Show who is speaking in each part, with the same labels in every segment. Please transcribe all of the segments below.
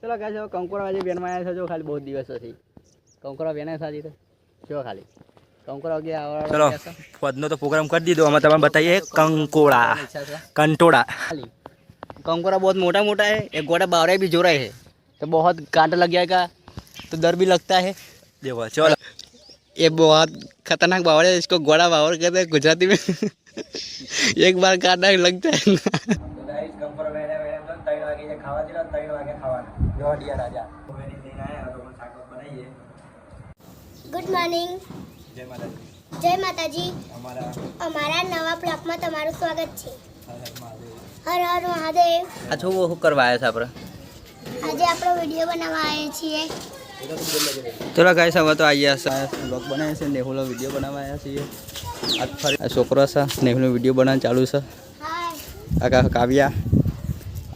Speaker 1: ચલો ગાઈસ હવે કંકોરા આજે બેનમાં આવ્યા છે જો ખાલી બહુ દિવસોથી કંકોરા બેને સાજી તો જો ખાલી કંકોરા કે
Speaker 2: ચલો પદનો તો પ્રોગ્રામ કરી દીધો અમે તમને બતાવીએ કંકોડા કંટોડા
Speaker 1: खाली कंकोरा बहुत मोटा मोटा है एक गोटा बावरा भी जोड़ा है तो बहुत कांटा लग जाएगा तो डर भी लगता है
Speaker 2: દેવો ચલો
Speaker 1: ये बहुत खतरनाक बावड़ है इसको गोड़ा बावड़ कहते हैं गुजराती में एक बार कांटा लगता है
Speaker 3: ગુડ મોર્નિંગ જય માતાજી. અમારા નવા બ્લોકમાં તમારું સ્વાગત છે. હર હર મહાદેવ.
Speaker 1: આ છો શું કરવા આવ્યા છે આપણે?
Speaker 3: આજે આપણો વીડિયો બનાવવા આવ્યા છીએ.
Speaker 1: ચલો ગાઈસ હવે તો આવી ગયા છે બ્લોગ બનાવે છે નેહુલો વીડિયો બનાવવા આવ્યા છીએ. આજ ફરી આ છોકરો છે નેહુલો વીડિયો બનાવવાનું ચાલુ છે.
Speaker 3: હાય
Speaker 1: આ કાવ્યા.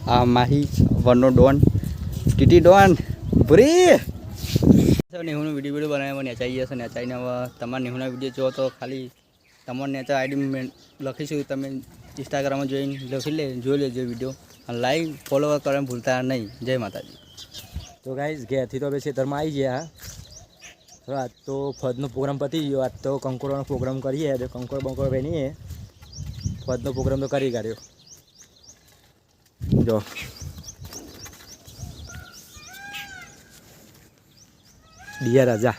Speaker 1: આ માહી વનનો ડોન, ટીટી ડોન, ભૂરી! નેહુનો વીડિયો વીડિયો બનાવ્યા, નેચાઈ જશે નેચાઈને હવે તમારા નેહુના વીડિયો જુઓ તો ખાલી તમારા નેચા આઈડી લખીશું, તમે ઇન્સ્ટાગ્રામમાં જોઈને લખી લે, જોઈ લેજો વીડિયો. લાઈક ફોલો કરવાનું ભૂલતા નહીં. જય માતાજી.
Speaker 2: તો ગાઈઝ ઘેરથી તો હવે ખેતરમાં આવી ગયા. આજ તો ફદનો પ્રોગ્રામ પતી ગયો. આજ તો કંકોરોનો પ્રોગ્રામ કરીએ. તો બંકોર બનીએ ફદનો પ્રોગ્રામ તો કરી કાઢ્યો જો. ડિયા રાજા.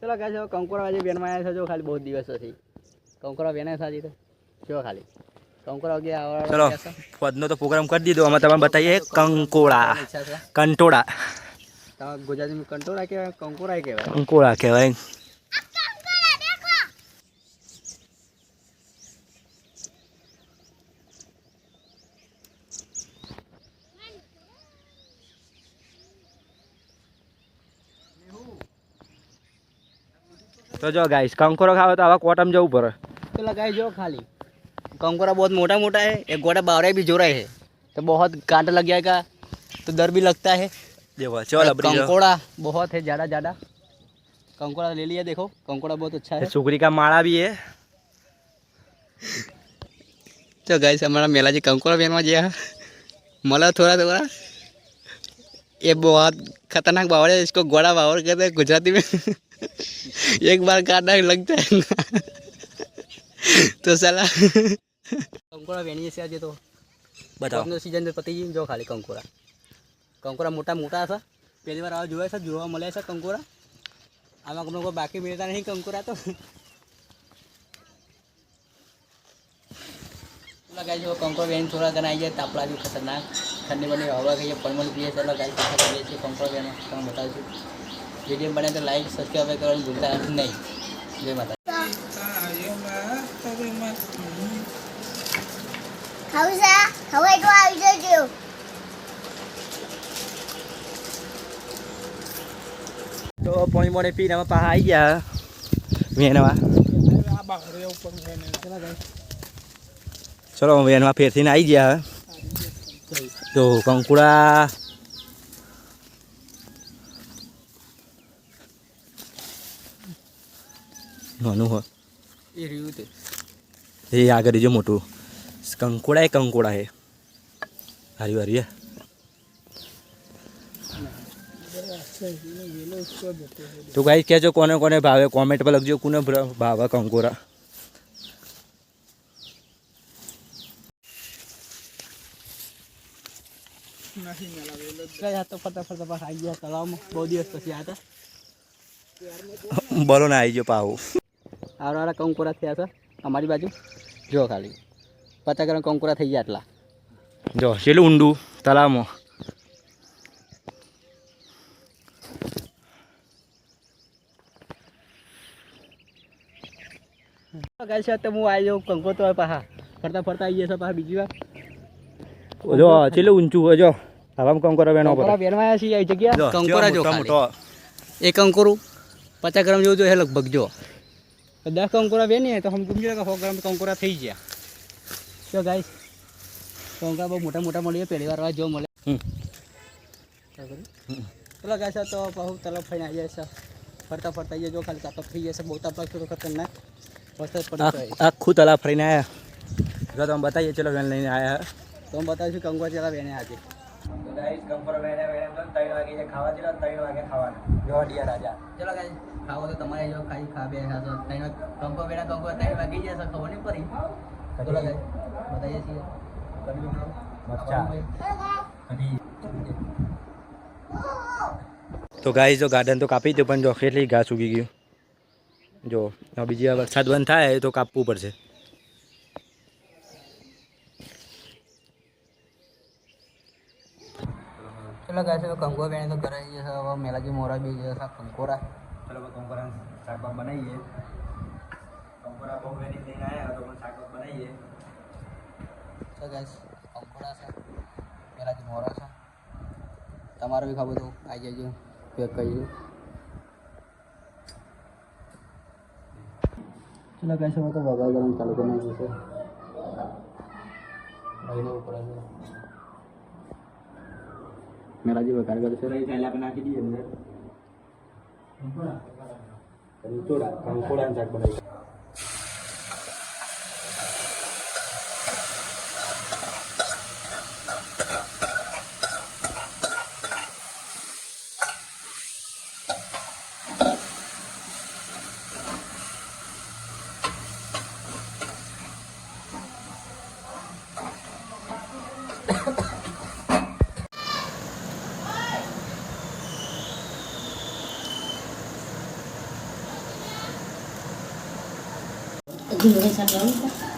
Speaker 1: ચલો કહે હવે કંકોરા આજે બેનમાં આવ્યા છે જો ખાલી બહુ દિવસોથી કંકોરા બેને સાજી તો. જો ખાલી. કંકોરા ગયા
Speaker 2: ચલો પદનો તો પ્રોગ્રામ કરી દીધો. અમે તમને બતાવીએ કંકોળા.
Speaker 1: કંટોળા. ગુજરાતીમાં કંટોળા કહેવાય કંકોરા કહેવાય?
Speaker 2: કંકોળા કહેવાય. તો જો ગાઈસ કંકોરો ખાવો તો આવા કોટમ જવું પડે
Speaker 1: तो लगाई जो खाली कंकोरा बहुत मोटा मोटा है एक गोटा बावरा भी जोड़ा है तो बहुत कांटा लग जाएगा तो डर भी लगता है
Speaker 2: દેવો ચલો બરી
Speaker 1: कंकोड़ा बहुत है ज़्यादा ज़्यादा कंकोड़ा ले लिया देखो कंकोड़ा बहुत अच्छा है
Speaker 2: सुगरी का माड़ा भी है
Speaker 1: तो गाइस हमारा मेला जी कंकोड़ा पहनवा गया मला थोड़ा थोड़ा ये बहुत खतरनाक बावड़ है इसको गोड़ा बावड़ कहते हैं गुजराती में एक बार काटना लगता है ना तो साला કંકોડા વેણીએ છે આજે તો
Speaker 2: બતાવો
Speaker 1: પગનો સિઝન પતી ગયું જો ખાલી કંકોરા કંકોરા મોટા મોટા છે પહેલી વાર આવા જોયા છે જોવા મળે છે કંકોરા આમાં તમને કોઈ બાકી મળતા નહીં કંકોરા તો લગાઈ જો કંકોરા વેણી થોડા ઘણા આવી જાય તાપડા બી ખતરનાક ઠંડી બની હવા ખાઈએ પલમલ પીએ છે લગાઈ પાછા કરીએ છીએ કંકોરા વેણ તમે બતાવીશું વીડિયો બને તો લાઈક સબસ્ક્રાઈબ કરવાનું ભૂલતા નહીં. જય માતા
Speaker 3: હવે તો આવી જજો.
Speaker 2: તો પોણી મોણે પીને અમે પાછા આવી ગયા. વેનવા ચલો વેનમાં ફેરથીને આવી ગયા. તો કંકુડા નાનું હોય
Speaker 1: એ રહ્યું તે.
Speaker 2: એ આગળ જો મોટું. કંકોડા એ કંકોડા હે. હારી હારી હે. તો ગાઈ કહેજો કોને કોને ભાવે. કોમેન્ટ પર લખજો કોને ભાવે કંકોરા બોલો ને આવી ગયો પાવું
Speaker 1: આરા કંકોરા થયા છે? અમારી બાજુ? જો ખાલી. પચાસ ગ્રામ કંકોરા થઈ ગયા એટલા
Speaker 2: જો છેલ્લું ઊંડું? તળાવમાં
Speaker 1: ગાય છે તો હું આવી જાઉં. કંકો તો પાછા ફરતા ફરતા આવી જશે પાછા બીજી વાર.
Speaker 2: જો ઊંચું જો. હવામાં કંકોરા વેણો
Speaker 1: વેરવાયા જગ્યા. કંકોરા જો
Speaker 2: મોટો
Speaker 1: એક કંકોરું પચાસ ગ્રામ જેવું જોઈએ લગભગ જો. દસ કંકોરા વેણીએ તો હમ સમજો કે સો ગ્રામ કંકોરા થઈ ગયા. તો ગાય કંકોરા બહુ મોટા મોટા મળીએ પહેલી વાર જો મળે. ચલો ગાય છે તો બહુ તલબ થઈને આવી જાય છે. ફરતા ફરતા આવી જાય જો ખાલી તાપક થઈ જશે બહુ તાપક તો ખતરનાક. વરસાદ પડતો
Speaker 2: આખું તલાબ ફરીને આવ્યા જો તમે બતાવીએ ચલો વેન લઈને આવ્યા
Speaker 1: તો હું બતાવીશું કંકોરા ચલા વેને આજે.
Speaker 2: તો ગાઈસ કંકોડો વેણે વેણે તો ત્રણ વાગે ખાવા જેલો ત્રણ વાગે ખાવાના. જો રાજા.
Speaker 1: ચલો ગાઈ ખાવો તો તમારે જો ખાઈ ખા બે ખાશો. ત્રણ કંકો બેડા કંકો ત્રણ વાગી જશે ખબર નહીં પડી. ચલો ગાઈ બતાવીએ છીએ. કરી દો
Speaker 2: મરચા. તો ગાય જો ગાર્ડન તો કાપી દીધું પણ જો કેટલી ઘાસ ઉગી ગયું. જો બીજી વાર વરસાદ બંધ થાય તો કાપવું પડશે.
Speaker 1: ચલો છે હવે કંકો બેને તો ઘરે જશે હવે મેલાજી મોરા બી જશે કંકોરા
Speaker 2: ચલો કંકોરા શાકભાગ બનાવીએ. કંકોરા બહુ વેરી લઈને આવ્યા તો પણ શાકભાગ બનાવીએ.
Speaker 1: તો ગાઈસ કંકોડા છે જ મોરા છે. તમારે બી ખાવું તો આવી જજો પેક કરી દઉં ચલો ગાઈસ હવે તો વઘાર ગરમ ચાલુ કરી છે. ભાઈને ઉપર છે મેલાજી વઘાર કરશે.
Speaker 2: રહી થયેલા આપણે નાખી દઈએ અંદર. કંકોડા કંકોડા શાક બનાવીએ
Speaker 3: ઘીરે સગવડ